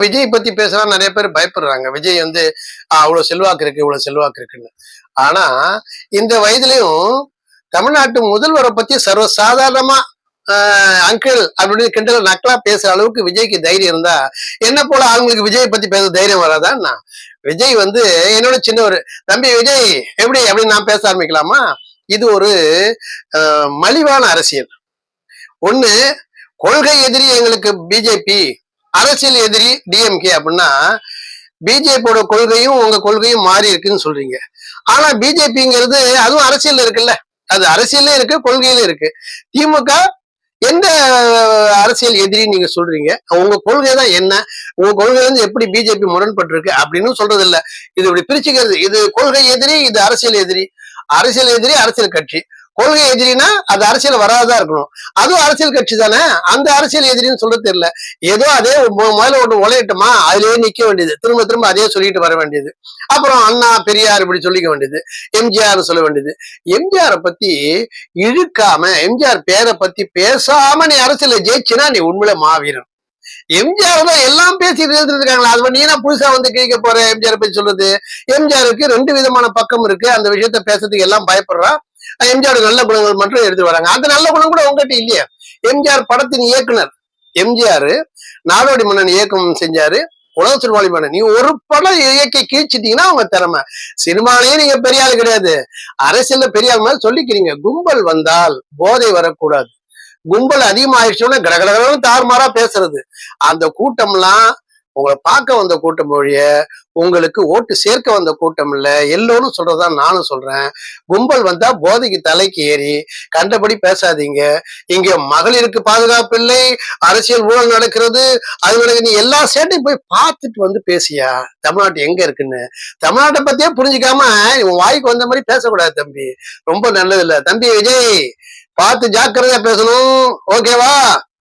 விஜய் பத்தி பேசுறா நிறைய பேர் பயப்படுறாங்க. விஜய் வந்து ஆஹ், அவ்வளவு செல்வாக்கு இருக்கு இவ்வளவு செல்வாக்கு இருக்குன்னு. ஆனா இந்த வயதுலயும் தமிழ்நாட்டு முதல்வரை பத்தி சர்வ சாதாரணமா அங்கிள் அப்படின்னு கிண்டல நக்கலா பேசுற அளவுக்கு விஜய்க்கு தைரியம் இருந்தா என்ன போல அவங்களுக்கு விஜய் பத்தி பேச தைரியம் வராதா விஜய் வந்து என்னோட சின்னவர் தம்பி விஜய் எப்படி? அப்படின்னு நான் பேச ஆரம்பிக்கலாமா? இது ஒரு மலிவான அரசியல். ஒண்ணு கொள்கை எதிரி எங்களுக்கு பிஜேபி அரசியல் எதிரி டிஎம்கே அப்படின்னா பிஜேபியோட கொள்கையும் உங்க கொள்கையும் மாறி இருக்குன்னு சொல்றீங்க. ஆனா பிஜேபிங்கிறது அதுவும் அரசியல் இருக்குல்ல. அது அரசியலே இருக்கு கொள்கையிலும் இருக்கு. திமுக எந்த அரசியல் எதிரி நீங்க சொல்றீங்க? உங்க கொள்கை தான் என்ன? உங்க கொள்கை வந்து எப்படி பிஜேபி முரண்பட்டு இருக்கு அப்படின்னு சொல்றது இல்ல இது இப்படி பிரிச்சுக்கிறது. இது கொள்கை எதிரி இது அரசியல் எதிரி. அரசியல் எதிரி அரசியல் கட்சி. கொள்கை எதிரினா அது அரசியல் வராதா இருக்கணும். அதுவும் அரசியல் கட்சி தானே? அந்த அரசியல் எதிரின்னு சொல்ல தெரியல. ஏதோ அதே முதல்ல ஒன்று உழையட்டுமா? அதுலயே நிக்க வேண்டியது. திரும்ப திரும்ப அதே சொல்லிட்டு வர வேண்டியது. அப்புறம் அண்ணா பெரியார் இப்படி சொல்லிக்க வேண்டியது. எம்ஜிஆர் சொல்ல வேண்டியது. எம்ஜிஆரை பத்தி இழுக்காம எம்ஜிஆர் பேரை பத்தி பேசாம நீ அரசியல ஜெயிச்சினா நீ உண்மையில மாவீரன். எம்ஜிஆர் தான் எல்லாம் பேசிட்டு இருக்காங்களா அது நீ என்ன புதுசா வந்து கேட்க போற? எம்ஜிஆர் பத்தி சொல்றது? எம்ஜிஆருக்கு ரெண்டு விதமான பக்கம் இருக்கு. அந்த விஷயத்த பேசுறதுக்கு எல்லாம் பயப்படுறான். எம்ஜிஆர் நல்ல குணங்கள் மட்டும் எடுத்து வராங்க. அந்த நல்ல குணம் கூட உங்ககிட்ட இல்லையா. எம்ஜிஆர் படத்தின் இயக்குனர். எம்ஜிஆர் நாடோடி மன்னன் இயக்கம் செஞ்சாரு. உலக சிறுவாளி மன்னன். நீ ஒரு படம் இயக்கி கீழ்ச்சிட்டீங்கன்னா அவங்க திறமை. சினிமாலயே நீங்க பெரிய ஆள் கிடையாது. அரசியல்ல பெரிய ஆள் மாதிரி சொல்லிக்கிறீங்க. கும்பல் வந்தால் போதை வரக்கூடாது. கும்பல் அதிகமாயிடுச்சோன்னா கடகடகடன்னு தாறுமாறா பேசுறது. அந்த கூட்டம்லாம் உங்களை பார்க்க வந்த கூட்டம் ஒழிய உங்களுக்கு ஓட்டு சேர்க்க வந்த கூட்டம் இல்லை எல்லோரும் சொல்றதா நானும் சொல்றேன். கும்பல் வந்தா போதைக்கு தலைக்கு ஏறி கண்டபடி பேசாதீங்க. இங்க மகளிருக்கு பாதுகாப்பு இல்லை அரசியல் ஊழல் நடக்கிறது. அது நீ எல்லா சேட்டையும் போய் பார்த்துட்டு வந்து பேசியா? தமிழ்நாட்டு எங்க இருக்குன்னு? தமிழ்நாட்டை பத்தியே புரிஞ்சுக்காம உன் வாய்க்கு வந்த மாதிரி பேசக்கூடாது தம்பி. ரொம்ப நல்லது இல்லை. தம்பி விஜய் பார்த்து ஜாக்கிரதையா பேசணும். ஓகேவா?